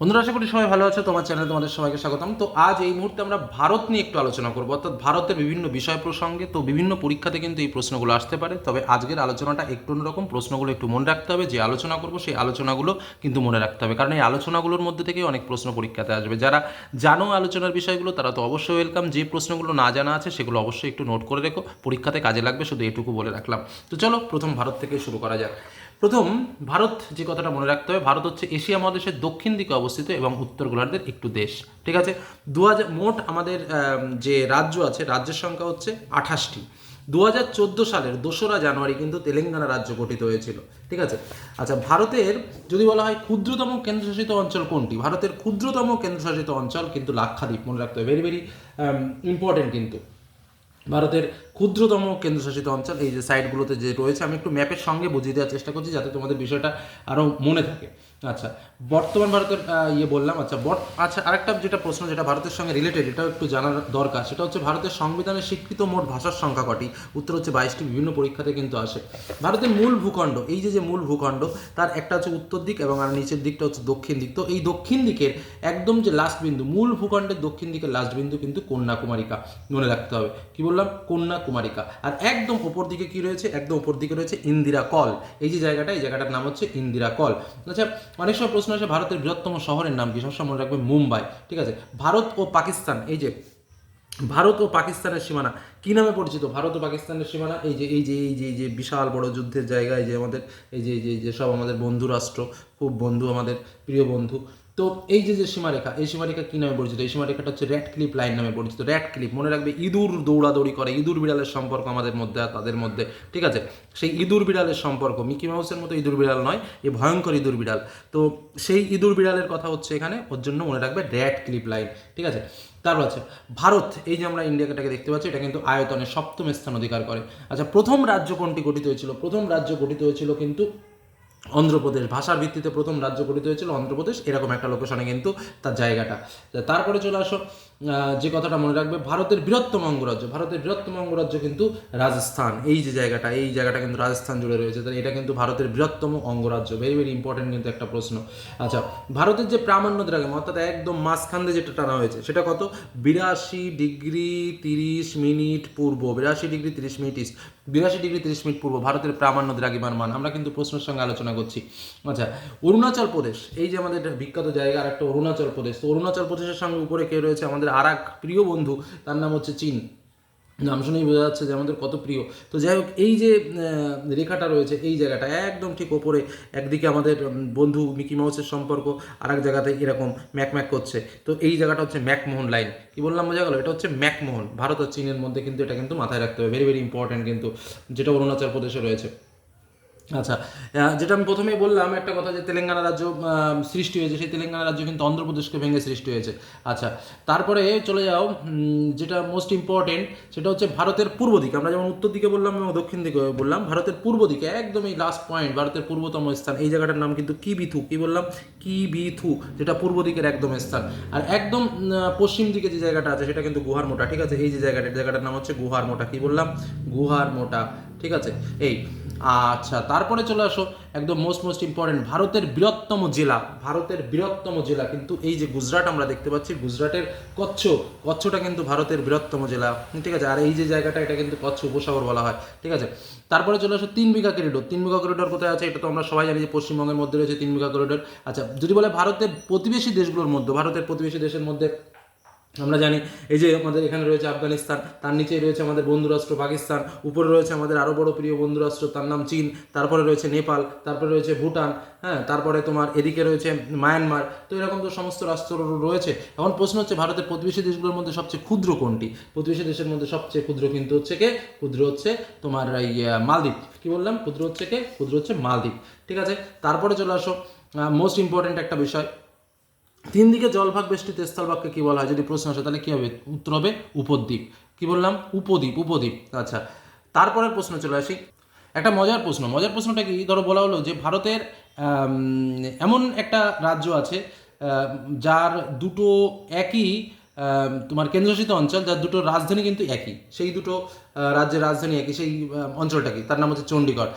বন্ধুরা, আশা করি সবাই ভালো আছো। তোমার চ্যানেলে তোমাদের সবাইকে স্বাগতম। তো আজ এই মুহূর্তে আমরা ভারত নিয়ে একটু আলোচনা করব। অর্থাৎ ভারতের বিভিন্ন বিষয় প্রসঙ্গে তো বিভিন্ন পরীক্ষাতে কিন্তু এই প্রশ্নগুলো আসতে পারে। তবে আজকের আলোচনাটা একটু অন্যরকম। প্রশ্নগুলো একটু মনে রাখতে হবে। যে আলোচনা করব, সেই আলোচনাগুলো কিন্তু মনে রাখতে হবে। কারণ এই আলোচনাগুলোর মধ্যে থেকে অনেক প্রশ্ন পরীক্ষাতে আসবে। যারা জানো আলোচনার বিষয়গুলো, তারা তো অবশ্যই ওয়েলকাম যে প্রশ্নগুলো না জানা আছে, সেগুলো অবশ্যই একটু নোট করে রেখো। পরীক্ষাতে কাজে লাগবে, শুধু এটুকু বলে রাখলাম। তো চলো, প্রথম ভারত থেকে শুরু করা যাক। প্রথম, ভারত যে কথাটা মনে রাখতে হবে, ভারত হচ্ছে এশিয়া মহাদেশের দক্ষিণ দিকে অবস্থিত এবং উত্তর গোলার্ধের একটু দেশ, ঠিক আছে? দু হাজার মোট আমাদের যে রাজ্য আছে, রাজ্যের সংখ্যা হচ্ছে আঠাশটি। দু হাজার চোদ্দ সালের দোসরা জানুয়ারি কিন্তু তেলেঙ্গানা রাজ্য গঠিত হয়েছিল, ঠিক আছে? আচ্ছা ভারতের যদি বলা হয় ক্ষুদ্রতম কেন্দ্রশাসিত অঞ্চল কোনটি? ভারতের ক্ষুদ্রতম কেন্দ্রশাসিত অঞ্চল কিন্তু লাক্ষাদ্বীপ, মনে রাখতে হবে ভেরি ভেরি ইম্পর্টেন্ট কিন্তু। ভারতের ক্ষুদ্রতম কেন্দ্রশাসিত অঞ্চল, এই যে সাইটগুলোতে যে রয়েছে, আমি একটু ম্যাপের সঙ্গে বুঝিয়ে দেওয়ার চেষ্টা করছি যাতে তোমাদের বিষয়টা আরও মনে থাকে। আচ্ছা বর্তমান ভারতের ইয়ে বললাম আচ্ছা বট আচ্ছা আরেকটা যেটা প্রশ্ন, যেটা ভারতের সঙ্গে রিলেটেড এটাও একটু জানার দরকার, সেটা হচ্ছে ভারতের সংবিধানে স্বীকৃত মোট ভাষার সংখ্যা কটি? উত্তর হচ্ছে বাইশটি, বিভিন্ন পরীক্ষাতে কিন্তু আসে। ভারতের মূল ভূখণ্ড, এই যে যে মূল ভূখণ্ড, তার একটা হচ্ছে উত্তর দিক এবং আর নিচের দিকটা হচ্ছে দক্ষিণ দিক। তো এই দক্ষিণ দিকের একদম যে লাস্ট বিন্দু, মূল ভূখণ্ডের দক্ষিণ দিকের লাস্ট বিন্দু কিন্তু কন্যাকুমারিকা, মনে রাখতে হবে। কি বললাম? কন্যাকুমারিকা। আর একদম ওপর দিকে কি রয়েছে? একদম ওপর দিকে রয়েছে ইন্দিরা কল। এই যে জায়গাটা, এই জায়গাটার নাম হচ্ছে ইন্দিরা কল। আচ্ছা অনেক সময় প্রশ্ন আসে, ভারতের বৃহত্তম শহরের নাম কি? সবসময় মনে রাখবে মুম্বাই, ঠিক আছে? ভারত ও পাকিস্তান, এই যে, ভারত ও পাকিস্তানের সীমানা, কি নামে পরিচিত? ভারত ও পাকিস্তানের সীমানা, এই যে এই যে এই যে এই যে বিশাল বড় যুদ্ধের জায়গায় যে আমাদের, এই যে এই যে এই যে সব আমাদের বন্ধু রাষ্ট্র খুব বন্ধু আমাদের, প্রিয় বন্ধু তো এই যে যে সীমারেখা, এই সীমারেখা কি নামে পরিচিত? এই সীমারেখাটা হচ্ছে র্যাট ক্লিপ লাইন নামে পরিচিত। র্যাট ক্লিপ মনে রাখবে ইঁদুর দৌড়াদৌড়ি করে, ইঁদুর বিড়ালের সম্পর্ক আমাদের মধ্যে, তাদের মধ্যে, ঠিক আছে? সেই ইঁদুর বিড়ালের সম্পর্ক, মিকি মাউসের মতো ইঁদুর বিড়াল নয় এই ভয়ঙ্কর ইঁদুর বিড়াল। তো সেই ইঁদুর বিড়ালের কথা হচ্ছে এখানে, ওর জন্য মনে রাখবে র্যাট ক্লিপ লাইন, ঠিক আছে? তারপর আছে, ভারত, এই যে আমরা ইন্ডিয়াটাকে দেখতে পাচ্ছি, এটা কিন্তু আয়তনে সপ্তম স্থান অধিকার করে। আচ্ছা প্রথম রাজ্য কোনটি গঠিত হয়েছিল? প্রথম রাজ্য গঠিত হয়েছিল কিন্তু অন্ধ্রপ্রদেশ। ভাষার ভিত্তিতে প্রথম রাজ্য গঠিত হয়েছিল অন্ধ্রপ্রদেশ, এরকম একটা লোকেশনে কিন্তু তার জায়গাটা। তারপরে চলে আসো। যে কথাটা মনে রাখবে, ভারতের বৃহত্তম অঙ্গরাজ্য, ভারতের বৃহত্তম অঙ্গরাজ্য কিন্তু রাজস্থান। এই যে জায়গাটা, এই জায়গাটা কিন্তু রাজস্থান জুড়ে রয়েছে। তাহলে এটা কিন্তু ভারতের বৃহত্তম অঙ্গরাজ্য। ভেরি ভেরি ইম্পর্টেন্ট কিন্তু একটা প্রশ্ন। আচ্ছা ভারতের যে প্রামাণ্য দ্রাঘিমা, অর্থাৎ একদম মাঝখান দিয়ে যেটা টানা হয়েছে, সেটা কত? বিরাশি ডিগ্রি তিরিশ মিনিট পূর্ব, বিরাশি ডিগ্রি তিরিশ মিনিট ইস্ট, বিরাশি ডিগ্রি তিরিশ মিনিট পূর্ব, ভারতের প্রামাণ্য দ্রাঘিমার মান। আমরা কিন্তু প্রশ্নের সঙ্গে আলোচনা করছি। আচ্ছা অরুণাচল প্রদেশ, এই যে আমাদের বিখ্যাত জায়গা আর একটা অরুণাচল প্রদেশ। তো অরুণাচল প্রদেশের সঙ্গে উপরে কে রয়েছে? আমাদের আর এক প্রিয় বন্ধু, তার নাম হচ্ছে চীন। নাম শুনেই বোঝা যাচ্ছে যে আমাদের কত প্রিয়। তো যাই হোক, এই যে রেখাটা রয়েছে এই জায়গাটা, একদম ঠিক ওপরে, একদিকে আমাদের বন্ধু মিকি মাউসের সম্পর্ক আর এক জায়গাতে এরকম ম্যাক ম্যাক করছে। তো এই জায়গাটা হচ্ছে ম্যাকমোহন লাইন। কি বললাম, বোঝা গেল? এটা হচ্ছে ম্যাকমোহন। ভারত আর চীনের মধ্যে কিন্তু এটা কিন্তু মাথায় রাখতে হবে। ভেরি ভেরি ইম্পর্টেন্ট কিন্তু, যেটা অরুণাচল প্রদেশে রয়েছে। আচ্ছা যেটা আমি প্রথমেই বললাম, একটা কথা যে তেলেঙ্গানা রাজ্য সৃষ্টি হয়েছে, সেই তেলেঙ্গানা রাজ্য কিন্তু অন্ধ্রপ্রদেশকে ভেঙে সৃষ্টি হয়েছে। আচ্ছা তারপরে চলে যাও যেটা মোস্ট ইম্পর্টেন্ট সেটা হচ্ছে ভারতের পূর্ব দিকে। আমরা যেমন উত্তর দিকে বললাম, এবং দক্ষিণ দিকে বললাম, ভারতের পূর্ব দিকে একদম এই লাস্ট পয়েন্ট ভারতের পূর্বতম স্থান। এই জায়গাটার নাম কিন্তু কি বিথু কি বললাম? কি বিথু যেটা পূর্ব দিকের একদম স্থান। আর একদম পশ্চিম দিকে যে জায়গাটা আছে, সেটা কিন্তু গুহার মোটা, ঠিক আছে? এই যে জায়গাটা, জায়গাটার নাম হচ্ছে গুহার মোটা, কি বললাম? গুহার মোটা, ঠিক আছে? এই আচ্ছা তারপরে চলে আসো একদম মোস্ট মোস্ট ইম্পর্টেন্ট ভারতের বৃহত্তম জেলা। ভারতের বৃহত্তম জেলা, কিন্তু এই যে গুজরাট আমরা দেখতে পাচ্ছি, গুজরাটের কচ্ছ। কচ্ছটা কিন্তু ভারতের বৃহত্তম জেলা। ঠিক আছে? আর এই যে জায়গাটা, এটা কিন্তু কচ্ছ উপসাগর বলা হয়। ঠিক আছে? তারপরে চলে আসো তিন বিঘা করিডোর তিন বিঘা করিডোর কোথায় আছে? এটা তো আমরা সবাই জানি যে পশ্চিমবঙ্গের মধ্যে রয়েছে তিন বিঘা করিডোর আচ্ছা যদি বলে ভারতের প্রতিবেশী দেশগুলোর মধ্যে, ভারতের প্রতিবেশী দেশের মধ্যে আমরা জানি, এই যে আমাদের এখানে রয়েছে আফগানিস্তান, তার নিচেই রয়েছে আমাদের বন্ধুরাষ্ট্র পাকিস্তান, উপরে রয়েছে আমাদের আরও বড় প্রিয় বন্ধুরাষ্ট্র, তার নাম চীন, তারপরে রয়েছে নেপাল, তারপরে রয়েছে ভুটান হ্যাঁ তারপরে তোমার এদিকে রয়েছে মায়ানমার, তো এরকম তো সমস্ত রাষ্ট্র রয়েছে। এখন প্রশ্ন হচ্ছে, ভারতের প্রতিবেশী দেশগুলোর মধ্যে সবচেয়ে ক্ষুদ্র কোনটি? প্রতিবেশী দেশের মধ্যে সবচেয়ে ক্ষুদ্র কিন্তু হচ্ছে কে? ক্ষুদ্র হচ্ছে তোমার, এই মালদ্বীপ। কি বললাম? ক্ষুদ্র হচ্ছে কে? ক্ষুদ্র হচ্ছে মালদ্বীপ। ঠিক আছে? তারপরে চলে আসো মোস্ট ইম্পর্টেন্ট একটা বিষয় তিন দিকে জলভাগ বেষ্টিত স্থলভাগকে কি বলা হয়? যদি প্রশ্ন আসে, তাহলে কী হবে? উত্তর হবে উপদ্বীপ। কি বললাম? উপদ্বীপ উপদ্বীপ। আচ্ছা তারপরের প্রশ্ন চলে আসি। একটা মজার প্রশ্ন। মজার প্রশ্নটা কি? ধরো বলা হলো যে ভারতের এমন একটা রাজ্য আছে যার দুটো একই তোমার কেন্দ্রশাসিত অঞ্চল, যার দুটো রাজধানী কিন্তু একই। সেই দুটো রাজ্যের রাজধানী একই, সেই অঞ্চলটাকে তার নাম হচ্ছে চণ্ডীগড়।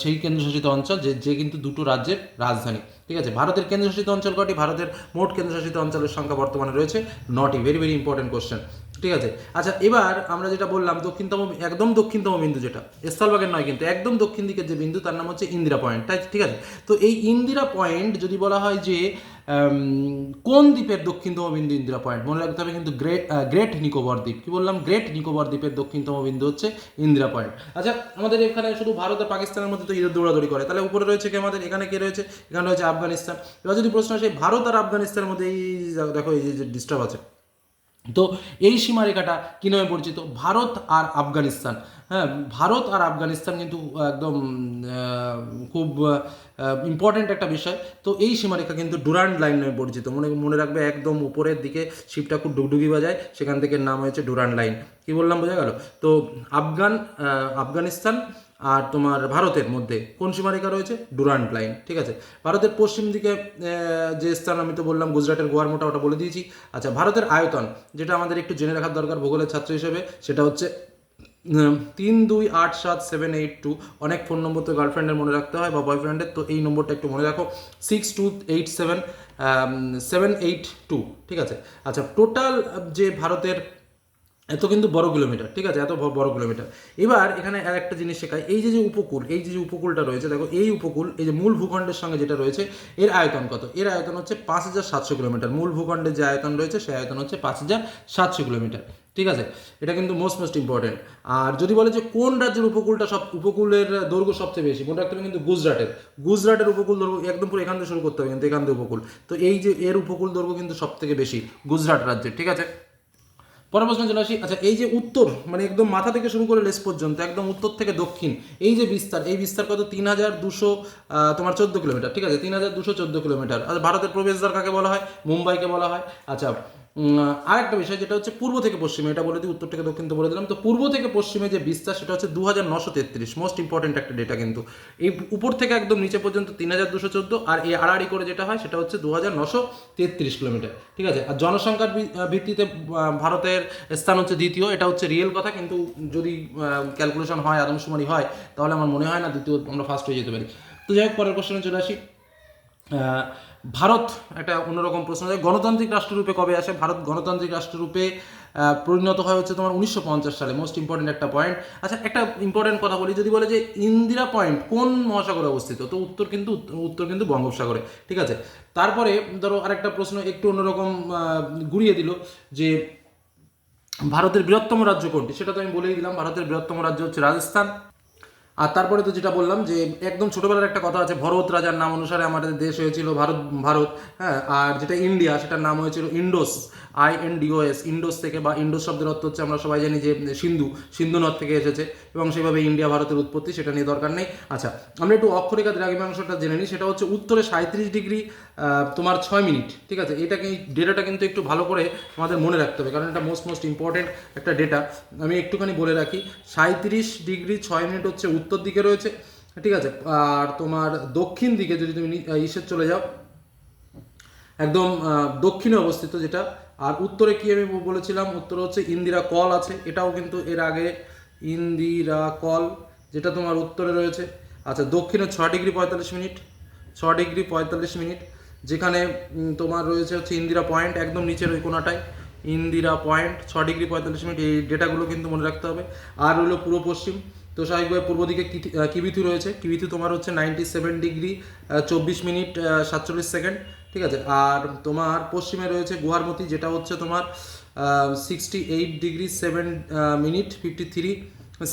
সেই কেন্দ্রশাসিত অঞ্চল, যে যে কিন্তু দুটো রাজ্যের রাজধানী। ঠিক আছে? ভারতের কেন্দ্রশাসিত অঞ্চল কটি ভারতের মোট কেন্দ্রশাসিত অঞ্চলের সংখ্যা বর্তমানে রয়েছে নটি। ভেরি ভেরি ইম্পর্টেন্ট কোশ্চেন ঠিক আছে? আচ্ছা এবার আমরা যেটা বললাম, দক্ষিণতম, একদম দক্ষিণতম বিন্দু যেটা, স্থলভাগের নয় কিন্তু, একদম দক্ষিণ দিকের যে বিন্দু, তার নাম হচ্ছে ইন্দিরা পয়েন্ট, তাই ঠিক আছে? তো এই ইন্দিরা পয়েন্ট যদি বলা হয় যে কোন দ্বীপের দক্ষিণতম বিন্দু ইন্দিরা পয়েন্ট? মনে রাখতে হবে কিন্তু গ্রেট গ্রেট নিকোবর দ্বীপ। কি বললাম? গ্রেট নিকোবর দ্বীপের দক্ষিণতম বিন্দু হচ্ছে ইন্দিরা পয়েন্ট। আচ্ছা আমাদের এখানে শুধু ভারত আর পাকিস্তানের মধ্যে তো দৌড়াদৌড়ি করে। তাহলে উপরে রয়েছে কি আমাদের? এখানে কে রয়েছে? এখানে রয়েছে আফগানিস্তান। এবার যদি প্রশ্ন আসে, ভারত আর আফগানিস্তানের মধ্যে এই দেখো, এই যে ডিস্টার্ব আছে। তো এই সীমারেখাটা কী নামে পরিচিত? ভারত আর আফগানিস্তান। হ্যাঁ ভারত আর আফগানিস্তান কিন্তু একদম খুব ইম্পর্ট্যান্ট একটা বিষয়। তো এই সীমারেখা কিন্তু ডুরান্ড লাইন নামে পরিচিত। মনে মনে রাখবে, একদম উপরের দিকে শিবটা খুব ডুগডুগি বাজায়, সেখান থেকে নাম হয়েছে ডুরান্ড লাইন কি বললাম, বোঝা গেল? তো আফগান আফগানিস্তান আর তোমার ভারতের মধ্যে। কোন সীমারেখা রয়েছে? ডুরান্ট লাইন, ঠিক আছে? ভারতের পশ্চিম দিকে যে স্থান আমি তো বললাম, গুজরাটের গোয়ার মোটা ওটা বলে দিয়েছি। আচ্ছা ভারতের আয়তন, যেটা আমাদের একটু জেনে রাখার দরকার ভূগোলের ছাত্র হিসেবে, সেটা হচ্ছে তিন, দুই, আট, সাত, সেভেন, এইট, টু। অনেক ফোন নম্বর তো গার্লফ্রেন্ডের মনে রাখতে হয় বা বয়ফ্রেন্ডের, তো এই নম্বরটা একটু মনে রাখো। Six, two, eight, seven seven, eight, two, ঠিক আছে? আচ্ছা টোটাল যে ভারতের এত কিন্তু বড় কিলোমিটার, ঠিক আছে? এত বড় কিলোমিটার। এবার এখানে আর একটা জিনিস শেখায় এই যে যে উপকূল, এই যে যে উপকূলটা রয়েছে, দেখো, এই উপকূল, এই যে মূল ভূখণ্ডের সঙ্গে যেটা রয়েছে, এর আয়তন কত? এর আয়তন হচ্ছে পাঁচ হাজার সাতশো কিলোমিটার। মূল ভূখণ্ডের যে আয়তন রয়েছে, সেই আয়তন হচ্ছে পাঁচ হাজার সাতশো কিলোমিটার, ঠিক আছে? এটা কিন্তু মোস্ট মোস্ট ইম্পর্টেন্ট আর যদি বলে যে কোন রাজ্যের উপকূলটা সব, উপকূলের দৈর্ঘ্য সবচেয়ে বেশি, মনে রাখতে কিন্তু গুজরাটের। গুজরাটের উপকূল দৈর্ঘ্য একদম পুরো এখান থেকে শুরু করতে হবে কিন্তু এখান থেকে উপকূল। তো এই যে, এর উপকূল দৈর্ঘ্য কিন্তু সব থেকে বেশি গুজরাট রাজ্যের, ঠিক আছে? পরের প্রশ্ন চলে আসি। আচ্ছা এই যে উত্তর মানে একদম মাথা থেকে শুরু করে লেস পর্যন্ত, একদম উত্তর থেকে দক্ষিণ, এই যে বিস্তার, এই বিস্তার কত? তিন হাজার দুশো তোমার চোদ্দ কিলোমিটার, ঠিক আছে? তিন হাজার দুশো চোদ্দ কিলোমিটার। আর ভারতের প্রবেশদ্বার কাকে বলা হয়? মুম্বাইকে বলা হয়। আচ্ছা আর একটা বিষয় যেটা হচ্ছে পূর্ব থেকে পশ্চিমে, এটা বলে দিই, উত্তর থেকে দক্ষিণ তো বলে দিলাম। তো পূর্ব থেকে পশ্চিমে যে বিস্তার, সেটা হচ্ছে দু হাজার নশো তেত্রিশ মোস্ট ইম্পর্টেন্ট একটা ডেটা কিন্তু। এই উপর থেকে একদম নিচে পর্যন্ত তিন হাজার দুশো চোদ্দ, আর এই আড়াআড়ি করে যেটা হয়, সেটা হচ্ছে দু হাজার নশো তেত্রিশ কিলোমিটার, ঠিক আছে? আর জনসংখ্যার ভিত্তিতে ভারতের স্থান হচ্ছে দ্বিতীয়, এটা হচ্ছে রিয়েল কথা, কিন্তু যদি ক্যালকুলেশন হয়, আদমশুমারি হয়, তাহলে আমার মনে হয় না দ্বিতীয় আমরা ফার্স্ট হয়ে যেতে পারি। তো যাই হোক, পরের কোশ্চেনে চলে আসি। ভারত, একটা অন্যরকম প্রশ্ন যে গণতান্ত্রিক রাষ্ট্ররূপে কবে আসে? ভারত গণতান্ত্রিক রাষ্ট্ররূপে পরিণত হয় হচ্ছে তোমার উনিশশো পঞ্চাশ সালে মোস্ট ইম্পর্টেন্ট একটা পয়েন্ট আচ্ছা একটা ইম্পর্টেন্ট কথা বলি, যদি বলে যে ইন্দিরা পয়েন্ট কোন মহাসাগরে অবস্থিত? তো উত্তর কিন্তু উত্তর কিন্তু বঙ্গোপসাগরে, ঠিক আছে? তারপরে ধরো আরেকটা প্রশ্ন একটু অন্যরকম ঘুরিয়ে দিল, যে ভারতের বৃহত্তম রাজ্য কোনটি? সেটা তো আমি বলেই দিলাম, ভারতের বৃহত্তম রাজ্য হচ্ছে রাজস্থান। আর তারপরে তো যেটা বললাম যে একদম ছোটবেলার একটা কথা আছে, ভরত রাজার নাম অনুসারে আমাদের দেশ হয়েছিল ভারত ভারত হ্যাঁ আর যেটা ইন্ডিয়া সেটার নাম হয়েছিল Indus I N DOS Indus থেকে বা ইন্ডোস শব্দের অর্থ হচ্ছে আমরা সবাই জানি যে সিন্ধু সিন্ধু নদ থেকে এসেছে এবং সেভাবে ইন্ডিয়া ভারতের উৎপত্তি সেটা নিয়ে দরকার নেই। আচ্ছা আমরা একটু অক্ষরেখা দ্রাঘিমাংশটা জেনে নিই, সেটা হচ্ছে উত্তরে সাঁত্রিশ ডিগ্রি তোমার ছয় মিনিট, ঠিক আছে? এটাকে ডেটাটা কিন্তু একটু ভালো করে আমাদের মনে রাখতে হবে, কারণ এটা মোস্ট মোস্ট ইম্পর্টেন্ট একটা ডেটা আমি একটুখানি বলে রাখি সাঁত্রিশ ডিগ্রি ছয় মিনিট হচ্ছে উত্তর দিকে রয়েছে, ঠিক আছে? আর তোমার দক্ষিণ দিকে যদি তুমি ইসের চলে যাও, একদম দক্ষিণে অবস্থিত যেটা, আর উত্তরে কি আমি বলেছিলাম? উত্তরে হচ্ছে ইন্দিরা কল আছে, এটাও কিন্তু এর আগে ইন্দিরা কল, যেটা তোমার উত্তরে রয়েছে। আচ্ছা দক্ষিণে ছ ডিগ্রি পঁয়তাল্লিশ মিনিট ছ ডিগ্রি পঁয়তাল্লিশ মিনিট যেখানে তোমার রয়েছে হচ্ছে ইন্দিরা পয়েন্ট একদম নিচের ওই কোনাটায় ইন্দিরা পয়েন্ট, ছ ডিগ্রি পঁয়তাল্লিশ মিনিট, এই ডেটাগুলো কিন্তু মনে রাখতে হবে। আর হলো পূর্ব পশ্চিম, তো স্বাভাবিকভাবে পূর্ব দিকে কিবিথু রয়েছে। কিবিথু তোমার হচ্ছে নাইনটি সেভেন ডিগ্রি চব্বিশ মিনিট সাতচল্লিশ সেকেন্ড, ঠিক আছে? আর তোমার পশ্চিমে রয়েছে গুয়ারমতি, যেটা হচ্ছে তোমার sixty eight degree, seven minute, fifty three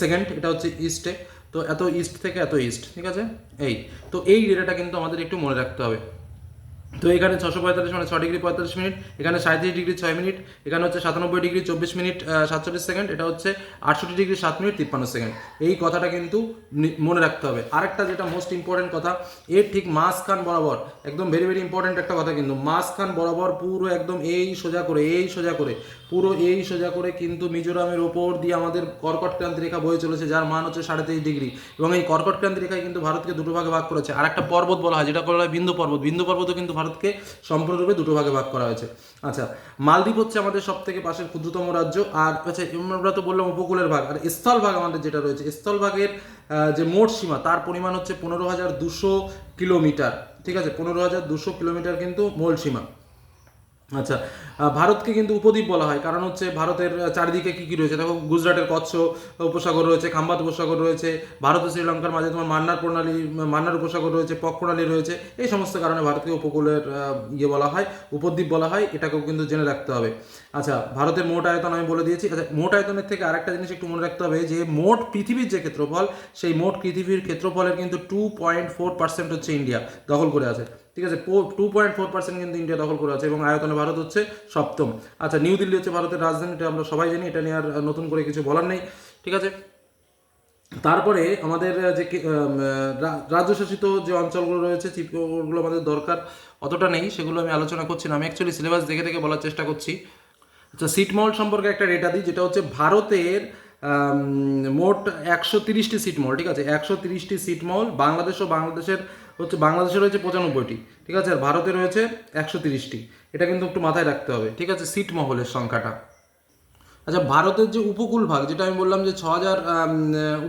second, এটা হচ্ছে ইস্টে। তো এত ইস্ট থেকে এত ইস্ট, ঠিক আছে? এই, তো এই ডেটাটা কিন্তু আমাদের একটু মনে রাখতে হবে। তো এখানে ছশো পঁয়তাল্লিশ মানে ছ ডিগ্রি পঁয়তাল্লিশ মিনিট, এখানে সাঁত্রিশ ডিগ্রি ছয় মিনিট, এখানে হচ্ছে সাতানব্বই ডিগ্রি চব্বিশ মিনিট সাতচল্লিশ সেকেন্ড, এটা হচ্ছে আটষট্টি ডিগ্রি সাত মিনিট তিপ্পান্ন সেকেন্ড। এই কথাটা কিন্তু মনে রাখতে হবে। আরেকটা যেটা মোস্ট ইম্পর্টেন্ট কথা, এর ঠিক মাঝখান বরাবর, একদম ভেরি ভেরি ইম্পর্টেন্ট একটা কথা কিন্তু, মাঝখান বরাবর পুরো একদম এই সোজা করে, এই সোজা করে, পুরো এই সোজা করে কিন্তু মিজোরামের ওপর দিয়ে আমাদের কর্কট ক্রান্তি রেখা বয়ে চলেছে, যার মান হচ্ছে সাড়ে তেইশ ডিগ্রি। এবং এই কর্কট ক্রান্তি রেখায় কিন্তু ভারতকে দুটো ভাগে ভাগ করেছে। আর একটা পর্বত বলা হয়, যেটা বলা হয় বিন্দু পর্বত। বিন্দু পর্বতও কিন্তু ভারতকে সম্পূর্ণরূপে দুটো ভাগে ভাগ করা হয়েছে। আচ্ছা মালদ্বীপ হচ্ছে আমাদের সব থেকে পাশের ক্ষুদ্রতম রাজ্য, আর আচ্ছা আমরা তো বললাম উপকূলের ভাগ, আর স্থলভাগ আমাদের যেটা রয়েছে স্থলভাগের যে মোট সীমা, তার পরিমাণ হচ্ছে পনেরো হাজার দুশো কিলোমিটার, ঠিক আছে? পনেরো হাজার দুশো কিলোমিটার কিন্তু মূল সীমা। আচ্ছা ভারতকে কিন্তু উপদ্বীপ বলা হয়। কারণ হচ্ছে ভারতের চারিদিকে কি কি রয়েছে? দেখো, গুজরাটের কচ্ছ উপসাগর রয়েছে, খাম্বাত উপসাগর রয়েছে, ভারত ও শ্রীলঙ্কার মাঝে তোমার মান্নার প্রণালী, মান্নার উপসাগর রয়েছে, পক প্রণালী রয়েছে, এই সমস্ত কারণে ভারতকে উপকূলের ইয়ে বলা হয়, উপদ্বীপ বলা হয়, এটাকেও কিন্তু জেনে রাখতে হবে। আচ্ছা ভারতের মোট আয়তন আমি বলে দিয়েছি। আচ্ছা মোট আয়তনের থেকে আরেকটা জিনিস একটু মনে রাখতে হবে, যে মোট পৃথিবীর যে ক্ষেত্রফল, সেই মোট পৃথিবীর ক্ষেত্রফলের কিন্তু টু পয়েন্ট ফোর পার্সেন্ট হচ্ছে ইন্ডিয়া, দখল করে আছে। ঠিক আছে টু পয়েন্ট ফোর পার্সেন্ট কিন্তু ইন্ডিয়া দখল করে আছে এবং আয়তনে ভারত হচ্ছে সপ্তম। আচ্ছা নিউ দিল্লি হচ্ছে ভারতের রাজধানী, এটা আমরা সবাই জানি, এটা নিয়ে আর নতুন করে কিছু বলার নেই, ঠিক আছে? তারপরে আমাদের যে রাজ্যশাসিত যে অঞ্চলগুলো রয়েছে চিফ ওগুলো আমাদের দরকার অতটা নেই, সেগুলো আমি আলোচনা করছি না। আমি অ্যাকচুয়ালি সিলেবাস দেখে দেখে বলার চেষ্টা করছি। আচ্ছা সিটমহল সম্পর্কে একটা ডেটা দিই, যেটা হচ্ছে ভারতের মোট একশো তিরিশটি সিটমহল ঠিক আছে? একশো তিরিশটি সিটমহল বাংলাদেশ ও বাংলাদেশের হচ্ছে বাংলাদেশের রয়েছে পঁচানব্বইটি, ঠিক আছে? আর ভারতে রয়েছে একশো তিরিশটি। এটা কিন্তু একটু মাথায় রাখতে হবে, ঠিক আছে? সিট মহলের সংখ্যাটা। আচ্ছা ভারতের যে উপকূল ভাগ, যেটা আমি বললাম যে ছ হাজার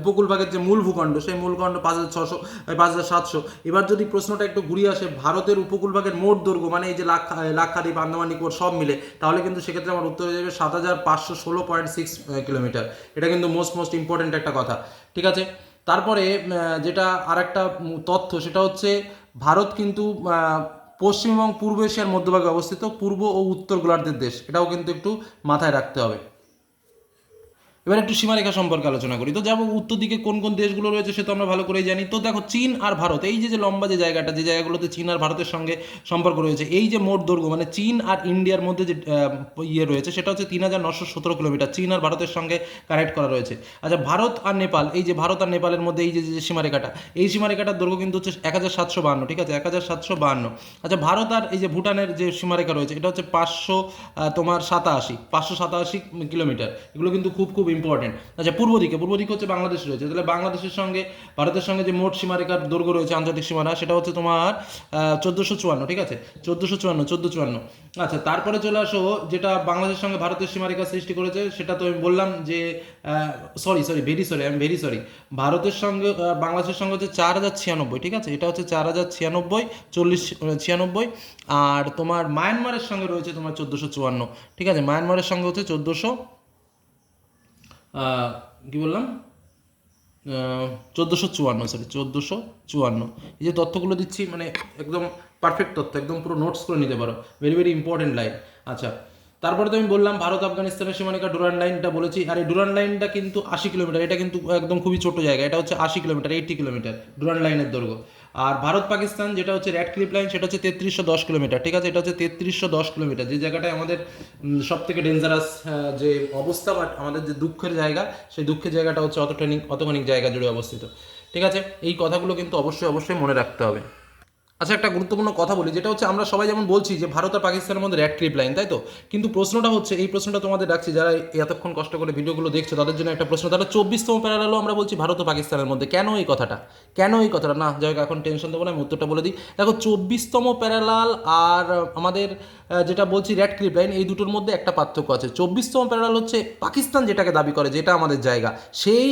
উপকূল ভাগের যে মূল ভূখণ্ড, সেই মূল খণ্ড পাঁচ হাজার ছশো পাঁচ হাজার সাতশো। এবার যদি প্রশ্নটা একটু ঘুরিয়ে আসে, ভারতের উপকূল ভাগের মোট দৈর্ঘ্য মানে এই যে লাখ লাক্ষাদ্বীপ, আন্দামান নিকোবর, সব মিলে, তাহলে কিন্তু সেক্ষেত্রে আমার উত্তর হয়ে যাবে সাত হাজার পাঁচশো ষোলো পয়েন্ট সিক্স কিলোমিটার এটা কিন্তু মোস্ট মোস্ট ইম্পর্ট্যান্ট একটা কথা, ঠিক আছে? তারপরে যেটা আর একটা তথ্য, সেটা হচ্ছে ভারত কিন্তু পশ্চিম এবং পূর্ব এশিয়ার মধ্যভাগে অবস্থিত, পূর্ব ও উত্তর গোলার্ধের দেশ। এটাও কিন্তু একটু মাথায় রাখতে হবে। এবার একটু সীমারেখা সম্পর্কে আলোচনা করি। তো যাব উত্তর দিকে কোন কোন দেশগুলো রয়েছে সে তো আমরা ভালো করেই জানি। তো দেখো, চীন আর ভারত, এই যে যে লম্বা যে জায়গাটা, যে জায়গাগুলোতে চীন আর ভারতের সঙ্গে সম্পর্ক রয়েছে, এই যে মোট দৈর্ঘ্য মানে চীন আর ইন্ডিয়ার মধ্যে যে ইয়ে রয়েছে, সেটা হচ্ছে তিন হাজার নশো সতেরো কিলোমিটার। চীন আর ভারতের সঙ্গে কানেক্ট করা রয়েছে। আচ্ছা ভারত আর নেপাল, এই যে ভারত আর নেপালের মধ্যে এই যে যে সীমারেখাটা, এই সীমারেখাটার দৈর্ঘ্য কিন্তু হচ্ছে এক হাজার সাতশো বাহান্ন ঠিক আছে? এক হাজার সাতশো বাহান্ন আচ্ছা ভারত আর এই যে ভুটানের যে সীমারেখা রয়েছে, এটা হচ্ছে পাঁচশো তোমার সাতাশি, পাঁচশো সাতাশি কিলোমিটার। এগুলো কিন্তু খুব খুব ইম্পর্টেন্ট আচ্ছা পূর্ব দিকে পূর্ব দিকে হচ্ছে বাংলাদেশ রয়েছে। তাহলে বাংলাদেশের সঙ্গে, ভারতের সঙ্গে যে মোট সীমারেখার দৈর্ঘ্য রয়েছে, আন্তর্জাতিক সীমানা, সেটা হচ্ছে তোমার চোদ্দোশো চুয়ান্ন, ঠিক আছে? চোদ্দোশো চুয়ান্ন চোদ্দ চুয়ান্ন। আচ্ছা তারপরে চলে আসো, যেটা বাংলাদেশের সঙ্গে ভারতের সীমারেখা সৃষ্টি করেছে, সেটা তো আমি বললাম যে sorry sorry very sorry I am very sorry ভারতের সঙ্গে বাংলাদেশের সঙ্গে হচ্ছে চার হাজার ছিয়ানব্বই, ঠিক আছে? এটা হচ্ছে চার হাজার ছিয়ানব্বই, চল্লিশ ছিয়ানব্বই। আর তোমার মায়ানমারের সঙ্গে রয়েছে তোমার চোদ্দোশো চুয়ান্ন, ঠিক আছে? মায়ানমারের সঙ্গে হচ্ছে চোদ্দোশো কি বললাম? চোদ্দোশো চুয়ান্ন সরি চোদ্দোশো চুয়ান্ন। এই যে তথ্যগুলো দিচ্ছি মানে একদম পারফেক্ট তথ্য, একদম পুরো নোটস করে নিতে পারো। ভেরি ভেরি ইম্পর্টেন্ট লাইন আচ্ছা তারপরে তো আমি বললাম, ভারত আফগানিস্তানের সীমানিকা ডুরান লাইনটা বলেছি। আর এই ডুরান লাইনটা কিন্তু আশি কিলোমিটার, এটা কিন্তু একদম খুবই ছোট জায়গা, এটা হচ্ছে আশি কিলোমিটার এইটটি কিলোমিটার ডুরান লাইনের দৈর্ঘ্য। আর ভারত পাকিস্তান যেটা হচ্ছে র্যাড ক্লিপ লাইন সেটা হচ্ছে তেত্রিশশো দশ কিলোমিটার, ঠিক আছে? এটা হচ্ছে তেত্রিশশো দশ কিলোমিটার, যে জায়গাটায় আমাদের সব থেকে ডেঞ্জারাস যে অবস্থা বা আমাদের যে দুঃখের জায়গা, সেই দুঃখের জায়গাটা হচ্ছে অতখানি অতখানিক জায়গা জুড়ে অবস্থিত, ঠিক আছে? এই কথাগুলো কিন্তু অবশ্যই অবশ্যই মনে রাখতে হবে। আচ্ছা একটা গুরুত্বপূর্ণ কথা বলি, যেটা হচ্ছে আমরা সবাই যেমন বলছি যে ভারত আর পাকিস্তানের মধ্যে র্যাড ক্লিপ লাইন, তাই তো? কিন্তু প্রশ্নটা হচ্ছে, এই প্রশ্নটা তোমাদের রাখছি, যারা এতক্ষণ কষ্ট করে ভিডিওগুলো দেখছ, তাদের জন্য একটা প্রশ্ন, তাহলে চব্বিশতম প্যারালালও আমরা বলছি ভারত ও পাকিস্তানের মধ্যে, কেন এই কথাটা? কেন এই কথাটা? না, যাই এখন টেনশন দেবো না, আমি উত্তরটা বলে দিই। দেখো, চব্বিশতম প্যারালাল আর আমাদের যেটা বলছি র্যাড ক্লিপ লাইন, এই দুটোর মধ্যে একটা পার্থক্য আছে। চব্বিশতম প্যারালাল হচ্ছে পাকিস্তান যেটাকে দাবি করে, যেটা আমাদের জায়গা। সেই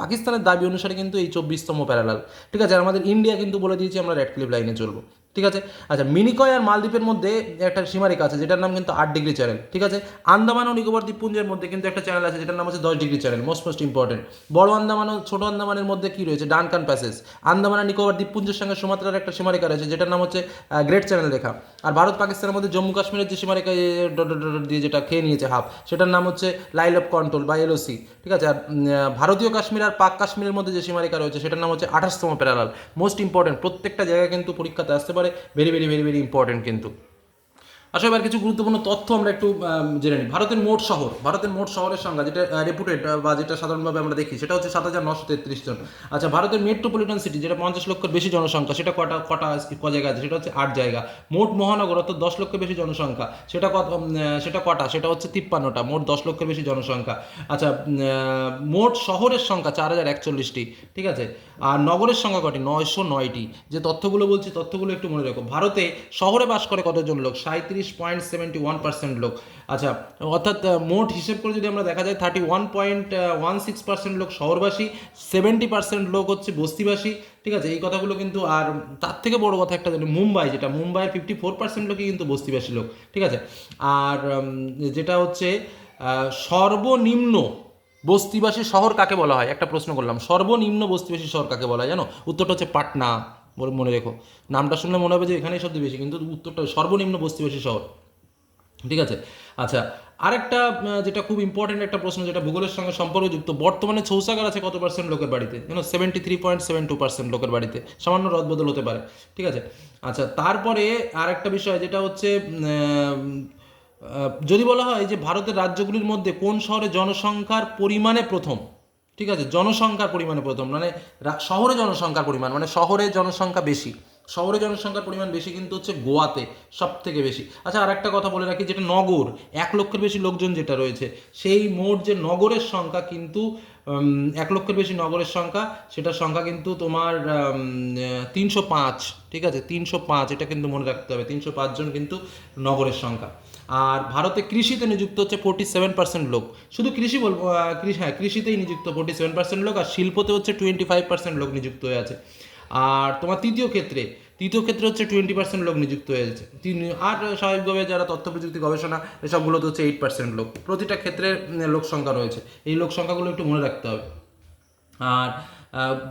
পাকিস্তানের দাবি অনুসারে কিন্তু এই চব্বিশতম প্যারালাল ঠিক আছে, আর আমাদের ইন্ডিয়া কিন্তু বলে দিয়েছি আমরা র্যাড ক্লিপ লাইনে চলবো। ঠিক আছে? আচ্ছা মিনিকয় আর মালদ্বীপের মধ্যে একটা সীমারেখা আছে, যেটার নাম কিন্তু আট ডিগ্রি চ্যানেল, ঠিক আছে? আন্দামান ও নিকোবর দ্বীপপুঞ্জের মধ্যে কিন্তু একটা চ্যানেল আছে, যেটার নাম হচ্ছে দশ degree channel most most important বড় আন্দামান ও ছোট আন্দামানের মধ্যে কি রয়েছে? Duncan passage. আন্দামান আর নিকোবর দ্বীপপুঞ্জের সঙ্গে সুমাত্রার একটা সীমারেখা রয়েছে, যেটার নাম হচ্ছে গ্রেট চ্যানেল রেখা। আর ভারত পাকিস্তানের মধ্যে জম্মু কাশ্মীরের যে সীমারেখা দিয়ে যেটা খেয়ে নিয়েছে হাফ, সেটার নাম হচ্ছে লাইল অফ কন্ট্রোল বা এলওসি, ঠিক আছে? আর ভারতীয় কাশ্মীর আর পাক কাশ্মীরের মধ্যে যে সীমারেখা রয়েছে, সেটার নাম হচ্ছে আঠাশতম প্যারালাল। মোস্ট ইম্পর্টেন্ট প্রত্যেকটা জায়গায় কিন্তু পরীক্ষাতে আসতে পারে। Very very very very important কিন্তু। আসলে এবার কিছু গুরুত্বপূর্ণ তথ্য আমরা একটু জেনে নিই। ভারতের মোট শহর, ভারতের মোট শহরের সংখ্যা যেটা রেপুটেড বা যেটা সাধারণভাবে আমরা দেখি, সেটা হচ্ছে সাত হাজার নশো তেত্রিশ জন। আচ্ছা ভারতের মেট্রোপলিটন সিটি যেটা পঞ্চাশ লক্ষের বেশি জনসংখ্যা, সেটা কটা কটা, ক জায়গা আছে? সেটা হচ্ছে আট জায়গা। মোট মহানগর অর্থাৎ দশ লক্ষের বেশি জনসংখ্যা, সেটা কত সেটা কটা? সেটা হচ্ছে তিপ্পান্নটা, মোট দশ লক্ষের বেশি জনসংখ্যা। আচ্ছা মোট শহরের সংখ্যা চার হাজার একচল্লিশটি, ঠিক আছে? আর নগরের সংখ্যা কটি? নয়শো নয়টি। যে তথ্যগুলো বলছি, তথ্যগুলো একটু মনে রাখো। ভারতে শহরে বাস করে কতজন লোক? সাঁত্রিশ পয়েন্ট সেভেন্টি ওয়ান পার্সেন্ট লোক। আচ্ছা অর্থাৎ মোট হিসেব করে যদি আমরা দেখা যায় thirty one point one six percent লোক শহরবাসী সেভেন্টি পার্সেন্ট লোক হচ্ছে বস্তিবাসী, ঠিক আছে? এই কথাগুলো কিন্তু, আর তার থেকে বড় কথা একটা মুম্বাই, যেটা মুম্বাইয়ের ফিফটি ফোর পার্সেন্ট লোকই কিন্তু বস্তিবাসী লোক, ঠিক আছে? আর যেটা হচ্ছে সর্বনিম্ন বস্তিবাসী শহর কাকে বলা হয়? একটা প্রশ্ন করলাম। সর্বনিম্ন বস্তিবাসী শহর কাকে বলা হয় জানো? উত্তরটা হচ্ছে পাটনা। বলে মনে রেখো। নামটা শুনলে মনে হবে যে এখানেই সবচেয়ে বেশি, কিন্তু উত্তরটা সর্বনিম্ন বস্তিবাসী শহর। ঠিক আছে? আচ্ছা আরেকটা যেটা খুব ইম্পর্টেন্ট একটা প্রশ্ন, যেটা ভূগোলের সঙ্গে সম্পর্কযুক্ত, বর্তমানে শৌচাগার আছে কত পার্সেন্ট লোকের বাড়িতে? যেন seventy three point seven two percent লোকের বাড়িতে। সামান্য রদবদল হতে পারে। ঠিক আছে? আচ্ছা তারপরে আরেকটা বিষয়, যেটা হচ্ছে যদি বলা হয় যে ভারতের রাজ্যগুলির মধ্যে কোন শহরে জনসংখ্যার পরিমাণে প্রথম? ঠিক আছে? জনসংখ্যার পরিমাণে প্রথম মানে শহরে জনসংখ্যার পরিমাণ মানে শহরে জনসংখ্যা বেশি। শহরে জনসংখ্যার পরিমাণ বেশি কিন্তু হচ্ছে গোয়াতে সব থেকে বেশি। আচ্ছা আর একটা কথা বলে রাখি, যেটা নগর, এক লক্ষের বেশি লোকজন যেটা রয়েছে, সেই মোট যে নগরের সংখ্যা কিন্তু এক লক্ষের বেশি নগরের সংখ্যা, সেটার সংখ্যা কিন্তু তোমার তিনশো পাঁচ, ঠিক আছে? তিনশো পাঁচ, এটা কিন্তু মনে রাখতে হবে, তিনশো জন কিন্তু নগরের সংখ্যা। আর ভারতে কৃষিতে নিযুক্ত হচ্ছে ফোর্টি সেভেন পার্সেন্ট লোক। শুধু কৃষি বলব কৃষি হ্যাঁ কৃষিতেই নিযুক্ত ফোর্টি সেভেন পার্সেন্ট লোক আর শিল্পতে হচ্ছে টোয়েন্টি ফাইভ পার্সেন্ট লোক নিযুক্ত হয়ে আছে। আর তোমার তৃতীয় ক্ষেত্রে তৃতীয় ক্ষেত্রে হচ্ছে টোয়েন্টি পার্সেন্ট লোক নিযুক্ত হয়েছে তিন আর স্বাভাবিকভাবে যারা তথ্য প্রযুক্তি গবেষণা এসবগুলোতে হচ্ছে এইট পার্সেন্ট লোক। প্রতিটা ক্ষেত্রে লোক সংখ্যা রয়েছে। এই লোক সংখ্যাগুলো একটু মনে রাখতে হবে। আর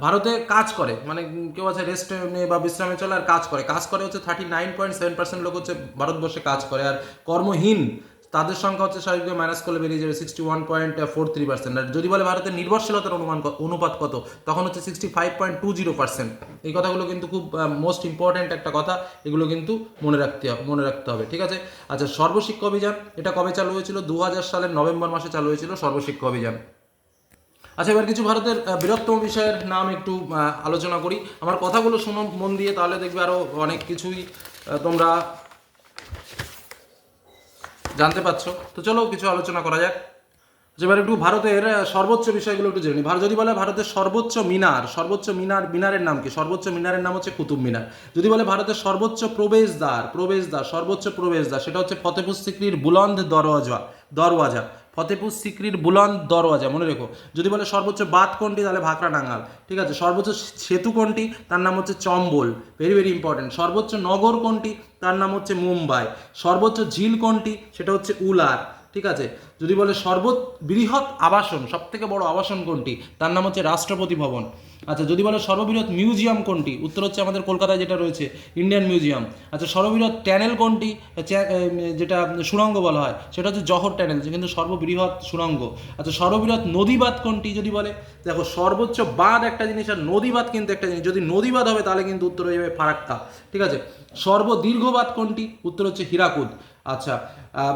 ভারতে কাজ করে মানে কেউ আছে রেস্ট বা বিশ্রামে চলে আর কাজ করে। কাজ করে হচ্ছে thirty nine point seven percent লোক হচ্ছে ভারতবর্ষে কাজ করে। আর কর্মহীন, তাদের সংখ্যা হচ্ছে স্বাভাবিকভাবে মাইনাস করলে বেরিয়ে যাবে sixty one point four three percent আর যদি বলে ভারতের নির্ভরশীলতার অনুমান অনুপাত কত, তখন হচ্ছে sixty five point two zero percent এই কথাগুলো কিন্তু খুব মোস্ট ইম্পর্ট্যান্ট একটা কথা, এগুলো কিন্তু মনে রাখতে হবে মনে রাখতে হবে, ঠিক আছে? আচ্ছা সর্বশিক্ষা অভিযান, এটা কবে চালু হয়েছিল? দু হাজার সালের নভেম্বর মাসে চালু হয়েছিল সর্বশিক্ষা অভিযান। আচ্ছা এবার কিছু ভারতের বৃহত্তম বিষয়ের নাম একটু আলোচনা করি। আমার কথাগুলো শোনো মন দিয়ে, তাহলে দেখবে আরও অনেক কিছুই তোমরা জানতে পারছ। তো চলো কিছু আলোচনা করা যাক। যে এবার একটু ভারতের সর্বোচ্চ বিষয়গুলো একটু জেনে ভারত, যদি বলে ভারতের সর্বোচ্চ মিনার সর্বোচ্চ মিনার, মিনারের নাম কি? সর্বোচ্চ মিনারের নাম হচ্ছে কুতুব মিনার। যদি বলে ভারতের সর্বোচ্চ প্রবেশদ্বার প্রবেশদ্বার, সর্বোচ্চ প্রবেশদ্বার, সেটা হচ্ছে ফতেপুর সিক্রির বুলন্দ দরওয়াজা দরওয়াজা। ফতেপুর সিক্রির বুলন্দ দরওয়াজা, মনে রেখো। যদি বলে সর্বোচ্চ বাত কোনটি, তাহলে ভাকরা নাঙ্গাল। ঠিক আছে? সর্বোচ্চ সেতু কোনটি, তার নাম হচ্ছে চম্বল। ভেরি ভেরি ইম্পর্টেন্ট সর্বোচ্চ নগর কোনটি, তার নাম হচ্ছে মুম্বাই। সর্বোচ্চ ঝিল কোনটি, সেটা হচ্ছে উলার। ঠিক আছে? যদি বলে সর্ব বৃহৎ আবাসন সব থেকে বড় আবাসন কোনটি? তার নাম হচ্ছে রাষ্ট্রপতি ভবন। আচ্ছা যদি বলে সর্ববৃহৎ মিউজিয়াম কোনটি? উত্তর হচ্ছে আমাদের কলকাতায় যেটা রয়েছে, ইন্ডিয়ান মিউজিয়াম। আচ্ছা সর্ববৃহৎ ট্যানেল কোনটি? যেটা সুড়ঙ্গ বলা হয়, সেটা হচ্ছে জহর ট্যানেল কিন্তু সর্ববৃহৎ সুড়ঙ্গ। আচ্ছা সর্ববৃহৎ নদীবাদ কোনটি যদি বলে? দেখো, সর্বোচ্চ বাঁধ একটা জিনিস আর নদীবাদ কিন্তু একটা জিনিস। যদি নদীবাদ হবে, তাহলে কিন্তু উত্তর হয়ে যাবে ফারাক্কা। ঠিক আছে? সর্বদীর্ঘবাদ কোনটি? উত্তর হচ্ছে হীরাকুদ। আচ্ছা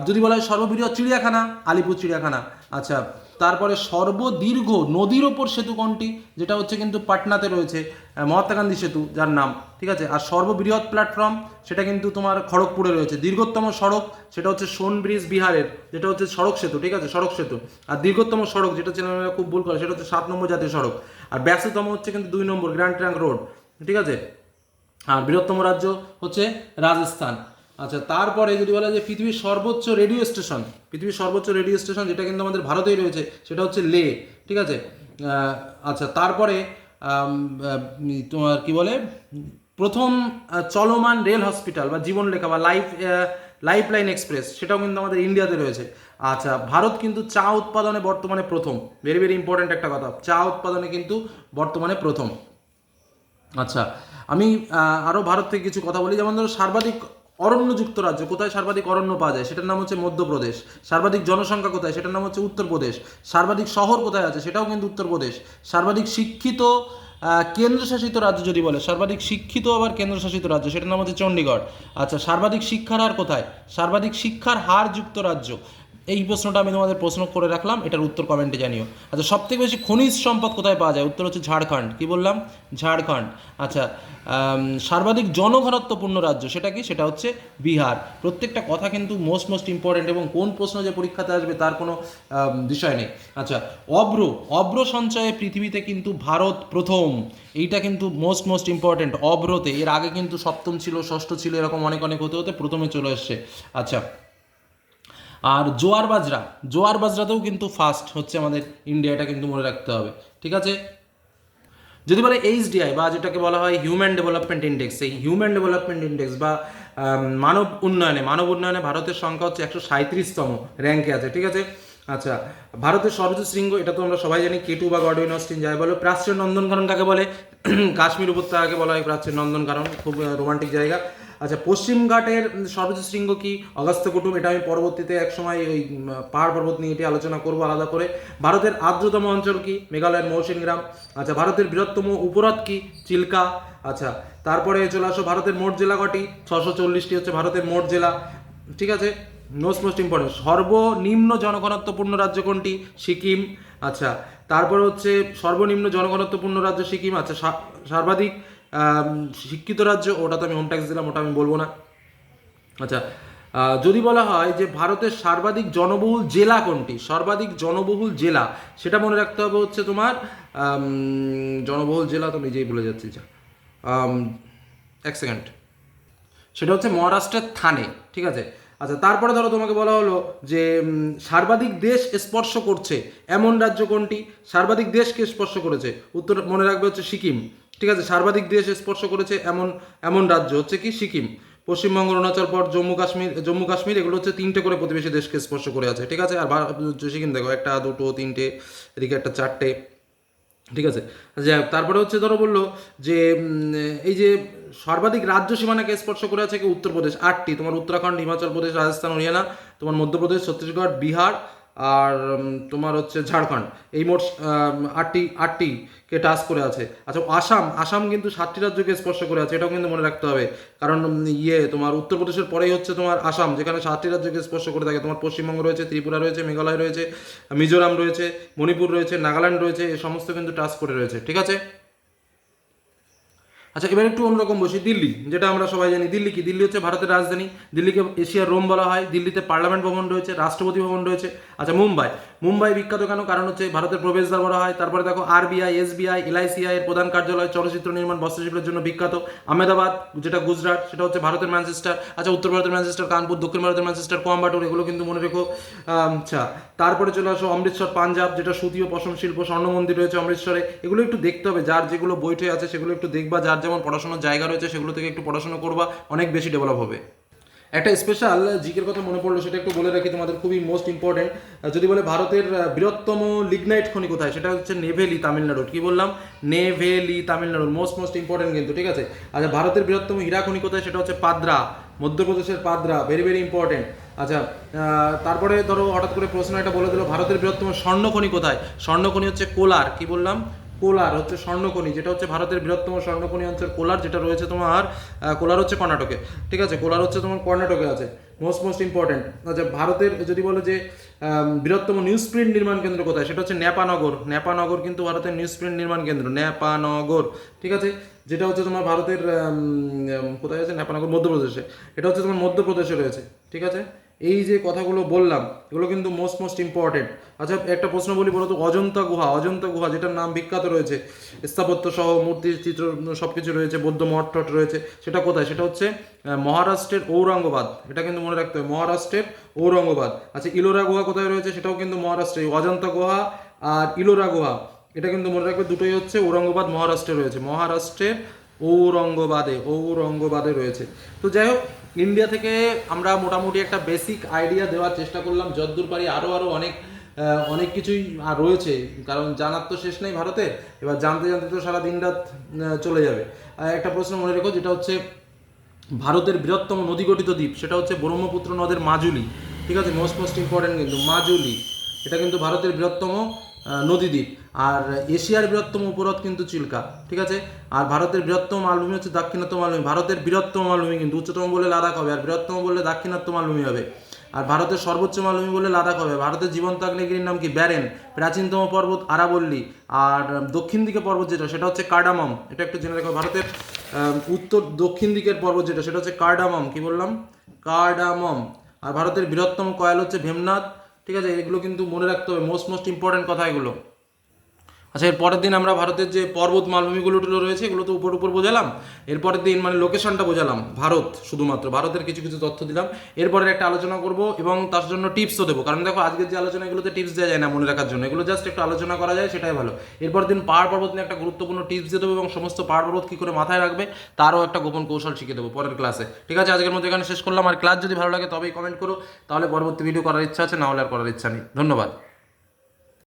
যদি বলা হয় সর্ববৃহৎ চিড়িয়াখানা, আলিপুর চিড়িয়াখানা। আচ্ছা তারপরে সর্বদীর্ঘ নদীর ওপর সেতু কোনটি? যেটা হচ্ছে কিন্তু পাটনাতে রয়েছে মহাত্মা গান্ধী সেতু, যার নাম, ঠিক আছে? আর সর্ববৃহৎ প্ল্যাটফর্ম সেটা কিন্তু তোমার খড়গপুরে রয়েছে। দীর্ঘতম সড়ক, সেটা হচ্ছে সোন ব্রিজ বিহারের, যেটা হচ্ছে সড়ক সেতু, ঠিক আছে? সড়ক সেতু। আর দীর্ঘতম সড়ক, যেটা ছেলেমেয়েরা খুব ভুল করে, সেটা হচ্ছে সাত নম্বর জাতীয় সড়ক। আর ব্যস্ততম হচ্ছে কিন্তু দুই নম্বর গ্র্যান্ড ট্র্যাঙ্ক রোড ঠিক আছে? আর বৃহত্তম রাজ্য হচ্ছে রাজস্থান। আচ্ছা তারপরে যদি বলা যায় পৃথিবীর সর্বোচ্চ রেডিও স্টেশন, পৃথিবীর সর্বোচ্চ রেডিও স্টেশন যেটা কিন্তু আমাদের ভারতেই রয়েছে, সেটা হচ্ছে লে, ঠিক আছে? আচ্ছা তারপরে তোমার কি বলে? প্রথম চলমান রেল হসপিটাল বা জীবন জীবনলেখা বা লাইফ লাইফ লাইন এক্সপ্রেস, সেটাও কিন্তু আমাদের ইন্ডিয়াতে রয়েছে। আচ্ছা ভারত কিন্তু চা উৎপাদনে বর্তমানে প্রথম। ভেরি ভেরি ইম্পর্ট্যান্ট একটা কথা। চা উৎপাদনে কিন্তু বর্তমানে প্রথম। আচ্ছা আমি আরও ভারত থেকে কিছু কথা বলি। যেমন ধরো সর্বাধিক অরণ্যযুক্ত রাজ্য কোথায় সর্বাধিক অরণ্য পাওয়া যায়? সেটার নাম হচ্ছে মধ্যপ্রদেশ। সর্বাধিক জনসংখ্যা কোথায়? সেটার নাম হচ্ছে উত্তরপ্রদেশ। সর্বাধিক শহর কোথায় আছে? সেটাও কিন্তু উত্তরপ্রদেশ। সর্বাধিক শিক্ষিত কেন্দ্রশাসিত রাজ্য যদি বলে, সর্বাধিক শিক্ষিত আবার কেন্দ্রশাসিত রাজ্য, সেটার নাম হচ্ছে চণ্ডীগড়। আচ্ছা সর্বাধিক শিক্ষার হার কোথায়? সর্বাধিক শিক্ষার হার যুক্ত রাজ্য। এই প্রশ্নটা আমি তোমাদের প্রশ্ন করে রাখলাম, এটার উত্তর কমেন্টে জানিও। আচ্ছা সব থেকে বেশি খনিজ সম্পদ কোথায় পাওয়া যায়? উত্তর হচ্ছে ঝাড়খণ্ড। কি বললাম? ঝাড়খণ্ড। আচ্ছা সর্বাধিক জনঘনত্বপূর্ণ রাজ্য সেটা কি? সেটা হচ্ছে বিহার। প্রত্যেকটা কথা কিন্তু মোস্ট মোস্ট ইম্পর্টেন্ট এবং কোন প্রশ্ন যে পরীক্ষাতে আসবে তার কোনো বিষয় নেই। আচ্ছা অব্র অব্র সঞ্চয়ে পৃথিবীতে কিন্তু ভারত প্রথম। এইটা কিন্তু মোস্ট মোস্ট ইম্পর্টেন্ট অব্রতে, এর আগে কিন্তু সপ্তম ছিল, ষষ্ঠ ছিল, এরকম অনেক অনেক হতে হতে প্রথমে চলে এসছে। আচ্ছা আর জোয়ার বাজরা, জোয়ার বাজরাতেও কিন্তু ফার্স্ট হচ্ছে আমাদের ইন্ডিয়াটা কিন্তু মনে রাখতে হবে, ঠিক আছে? যদি বলে এইচডিআই বা যেটাকে বলা হয় হিউম্যান ডেভেলপমেন্ট ইন্ডেক্স এই হিউম্যান ডেভেলপমেন্ট ইন্ডেক্স বা মানব উন্নয়নে মানব উন্নয়নে ভারতের সংখ্যা হচ্ছে একশো সাঁত্রিশতম র্যাঙ্কে আছে, ঠিক আছে? আচ্ছা ভারতের সর্বোচ্চ শৃঙ্গ, এটা তো আমরা সবাই জানি কেটু বা গডউইন অস্টিন যাই বলো, প্রাচ্যের নন্দনকানন কাকে বলে? কাশ্মীর উপত্যকাকে বলা হয় প্রাচ্যের নন্দনকানন, খুব রোমান্টিক জায়গা। আচ্ছা পশ্চিমঘাটের সর্বোচ্চ শৃঙ্গ কি? অগস্ত্য কুটুম, এটা আমি পরবর্তীতে এক সময় ওই পাহাড় পর্বত নিয়ে এটি আলোচনা করব আলাদা করে। ভারতের আর্দ্রতম অঞ্চল কি? মেঘালয়ের মৌসিন গ্রাম আচ্ছা ভারতের বৃহত্তম উপহ্রদ কি? চিল্কা। আচ্ছা তারপরে চলে আসো ভারতের মোট জেলা কটি? ছশো চল্লিশটি হচ্ছে ভারতের মোট জেলা। ঠিক আছে? মোস্ট মোস্ট ইম্পর্টেন্ট সর্বনিম্ন জনঘনত্বপূর্ণ রাজ্য কোনটি? সিকিম। আচ্ছা তারপরে হচ্ছে সর্বনিম্ন জনঘনত্বপূর্ণ রাজ্য সিকিম। আচ্ছা সর্বাধিক শিক্ষিত রাজ্য, ওটা তো আমি হোম ট্যাক্স দিলাম, ওটা আমি বলব না। আচ্ছা যদি বলা হয় যে ভারতের সর্বাধিক জনবহুল জেলা কোনটি? সর্বাধিক জনবহুল জেলা, সেটা মনে রাখতে হবে হচ্ছে তোমার জনবহুল জেলা তো নিজেই ভুলে যাচ্ছি, যা। এক সেকেন্ড সেটা হচ্ছে মহারাষ্ট্রের থানে, ঠিক আছে? আচ্ছা তারপরে ধরো তোমাকে বলা হলো যে সর্বাধিক দেশ স্পর্শ করছে, এমন রাজ্য কোনটি? সর্বাধিক দেশকে স্পর্শ করেছে। উত্তর মনে রাখবে হচ্ছে সিকিম। ঠিক আছে, সর্বাধিক দেশ স্পর্শ করেছে এমন এমন রাজ্য। হচ্ছে কি? সিকিম। পশ্চিমবঙ্গ, অরুণাচল পর জম্মু কাশ্মীর জম্মু কাশ্মীর এগুলো হচ্ছে তিনটে করে প্রতিবেশী দেশকে স্পর্শ করে আছে, ঠিক আছে? আর সিকিম, দেখো, একটা, দুটো, তিনটে, এদিকে একটা চারটে, ঠিক আছে? যাই তারপরে হচ্ছে ধরো বলল যে এই যে সর্বাধিক রাজ্য সীমানাকে স্পর্শ করে আছে, কি? উত্তরপ্রদেশ। আটটি। তোমার উত্তরাখণ্ড, হিমাচল প্রদেশ, রাজস্থান, হরিয়ানা। তোমার মধ্যপ্রদেশ, ছত্তিশগড়, বিহার আর তোমার হচ্ছে ঝাড়খণ্ড। এই মোট আম, আটটি আটটিকে টাচ করে আছে। আচ্ছা আসাম আসাম কিন্তু সাতটি রাজ্যকে স্পর্শ করে আছে এটাও কিন্তু মনে রাখতে হবে। কারণ ইয়ে তোমার উত্তরপ্রদেশের পরেই হচ্ছে তোমার আসাম যেখানে সাতটি রাজ্যকে স্পর্শ করে থাকে। তোমার পশ্চিমবঙ্গ রয়েছে ত্রিপুরা রয়েছে মেঘালয় রয়েছে মিজোরাম রয়েছে মণিপুর রয়েছে নাগাল্যান্ড রয়েছে এ সমস্ত কিন্তু টাচ করে রয়েছে। ঠিক আছে? আচ্ছা এবার একটু অন্যরকম বসি। দিল্লি, যেটা আমরা সবাই জানি। দিল্লি কি? দিল্লি হচ্ছে ভারতের রাজধানী। দিল্লিকে এশিয়ার রোম বলা হয়। দিল্লিতে পার্লামেন্ট ভবন রয়েছে, রাষ্ট্রপতি ভবন রয়েছে। আচ্ছা মুম্বাই। মুম্বাই বিখ্যাত কেন? কারণ হচ্ছে ভারতের প্রবেশদ্বার বলা হয়। তারপরে দেখো আরবিআই, এসবিআই, এলআইসিআই এর প্রধান কার্যালয় চলচ্চিত্র নির্মাণ বস্ত্রশিল্পের জন্য বিখ্যাত। আহমেদাবাদ, যেটা গুজরাট, সেটা হচ্ছে ভারতের ম্যানচেস্টার। আচ্ছা উত্তর ভারতের ম্যানচেস্টার, কানপুর, দক্ষিণ ভারতের ম্যানচেস্টার, কোয়াম্বাটোর, এগুলো কিন্তু মনে রেখো। আচ্ছা তারপরে চলে আসো অমৃতসর, পাঞ্জাব, যেটা সুতি ও পশম শিল্প, স্বর্ণ মন্দির রয়েছে অমৃতসরে। এগুলো একটু দেখতে হবে। যার যেগুলো বইটে আছে, সেগুলো একটু দেখবা। যার যেমন পড়াশোনার জায়গা রয়েছে, সেগুলো থেকে একটু পড়াশোনা করবা। অনেক বেশি ডেভেলপ হবে। একটা স্পেশাল জিকের কথা মনে পড়ল, সেটা একটু বলে রাখি তোমাদের, খুবই মোস্ট ইম্পর্টেন্ট যদি বলে ভারতের বৃহত্তম লিগনাইট খনি কোথায়, সেটা হচ্ছে নেভেলি, তামিলনাড়ুর। কি বললাম? নেভেলি, তামিলনাড়ুর মোস্ট মোস্ট ইম্পর্টেন্ট কিন্তু, ঠিক আছে? আচ্ছা ভারতের বৃহত্তম হীরা খনি কোথায়, সেটা হচ্ছে পাদ্রা, মধ্যপ্রদেশের পাদ্রা ভেরি ভেরি ইম্পর্টেন্ট আচ্ছা তারপরে ধরো হঠাৎ করে প্রশ্ন একটা বলে দিল, ভারতের বৃহত্তম স্বর্ণখনি কোথায়? স্বর্ণখনি হচ্ছে কোলার, কি বললাম? কোলার হচ্ছে স্বর্ণখনি যেটা হচ্ছে ভারতের বৃহত্তম স্বর্ণখনি অঞ্চল, কোলার যেটা রয়েছে তোমার কোলার হচ্ছে কর্ণাটকে, ঠিক আছে? কোলার হচ্ছে তোমার কর্ণাটকে আছে। মোস্ট মোস্ট ইম্পর্টেন্ট আচ্ছা ভারতের যদি বলো যে বৃহত্তম নিউজ প্রিন্ট নির্মাণ কেন্দ্র কোথায়, সেটা হচ্ছে নেপানগর। নেপানগর কিন্তু ভারতের নিউজ প্রিন্ট নির্মাণ কেন্দ্র, নেপানগর, ঠিক আছে? যেটা হচ্ছে তোমার ভারতের কোথায় আছে? নেপানগর, মধ্যপ্রদেশে। এটা হচ্ছে তোমার মধ্যপ্রদেশে রয়েছে, ঠিক আছে? এই যে কথাগুলো বললাম, এগুলো কিন্তু মোস্ট মোস্ট ইম্পর্টেন্ট আচ্ছা একটা প্রশ্ন বলি, বলো তো, অজন্তা গুহা অজন্তা গুহা, যেটার নাম বিখ্যাত রয়েছে স্থাপত্য সহ মূর্তি, চিত্র সব কিছু রয়েছে, বৌদ্ধ মঠ টঠ রয়েছে, সেটা কোথায়? সেটা হচ্ছে মহারাষ্ট্রের ঔরঙ্গবাদ, এটা কিন্তু মনে রাখতে হবে, মহারাষ্ট্রের ঔরঙ্গবাদ। আচ্ছা ইলোরা গুহা কোথায় রয়েছে? সেটাও কিন্তু মহারাষ্ট্রে অজন্তা গুহা আর ইলোরা গুহা, এটা কিন্তু মনে রাখবে, দুটোই হচ্ছে ঔরঙ্গবাদ, মহারাষ্ট্রে রয়েছে, মহারাষ্ট্রের ঔরঙ্গবাদে ঔরঙ্গবাদে রয়েছে। তো যাই হোক ইন্ডিয়া থেকে আমরা মোটামুটি একটা বেসিক আইডিয়া দেওয়ার চেষ্টা করলাম। যদ্দূর পারি আরও আরও অনেক অনেক কিছুই আর রয়েছে। কারণ জানার তো শেষ নেই ভারতে। এবার জানতে জানতে তো সারা দিন রাত চলে যাবে। আর একটা প্রশ্ন মনে রেখো, যেটা হচ্ছে ভারতের বৃহত্তম নদী গঠিত দ্বীপ, সেটা হচ্ছে ব্রহ্মপুত্র নদের মাজুলি। ঠিক আছে? মোস্ট মোস্ট ইম্পর্টেন্ট কিন্তু মাজুলি। এটা কিন্তু ভারতের বৃহত্তম নদীদ্বীপ। আর এশিয়ার বৃহত্তম উপহ্রদ কিন্তু চিল্কা, ঠিক আছে? আর ভারতের বৃহত্তম মালভূমি হচ্ছে দাক্ষিণাত্য মালভূমি। ভারতের বৃহত্তম মালভূমি কিন্তু উচ্চতম বললে লাদাখ হবে, আর বৃহত্তম বললে দাক্ষিণাত্য মালভূমি হবে। আর ভারতের সর্বোচ্চ মালভূমি বললে লাদাখ হবে। ভারতের জীবন্ত আগ্নেয়গিরির নাম কি? ব্যারেন, প্রাচীনতম পর্বত আরাবল্লী। আর দক্ষিণ দিকে পর্বত যেটা, সেটা হচ্ছে কার্ডামম। এটা একটু জেনে রাখো, ভারতের উত্তর দক্ষিণ দিকের পর্বত যেটা, সেটা হচ্ছে কার্ডামম, কি বললাম? কার্ডামম। আর ভারতের বৃহত্তম কয়েল হচ্ছে ভীমনাথ। ঠিক আছে? এগুলো কিন্তু মনে রাখতে হবে। মোস্ট মোস্ট ইম্পর্টেন্ট কথা এগুলো। আচ্ছা এর পরের দিন আমরা ভারতের যে পর্বত মালভূমিগুলো রয়েছে, এগুলো তো উপর উপর বোঝালাম। এরপরের দিন মানে লোকেশনটা বোঝালাম, ভারত শুধুমাত্র। ভারতের কিছু কিছু তথ্য দিলাম। এরপরে একটা আলোচনা করব এবং তার জন্য টিপসও দেবো। কারণ দেখো, আজকের যে আলোচনা এগুলোতে টিপস দেওয়া যায় না মনে রাখার জন্য, এগুলো জাস্ট একটু আলোচনা করা যায়, সেটাই ভালো। এরপর দিন পাহাড় পর্বত নিয়ে একটা গুরুত্বপূর্ণ টিপস দিয়ে দেবো এবং সমস্ত পাহাড় পর্বত কী করে মাথায় রাখবে, তারও একটা গোপন কৌশল শিখে দেবো পরের ক্লাসে ঠিক আছে, আজকের মধ্যে এখানে শেষ করলাম। আর ক্লাস যদি ভালো লাগে তবেই কমেন্ট করো। তাহলে পরবর্তী ভিডিও করার ইচ্ছা আছে, না হলে আর করার ইচ্ছা নেই। ধন্যবাদ।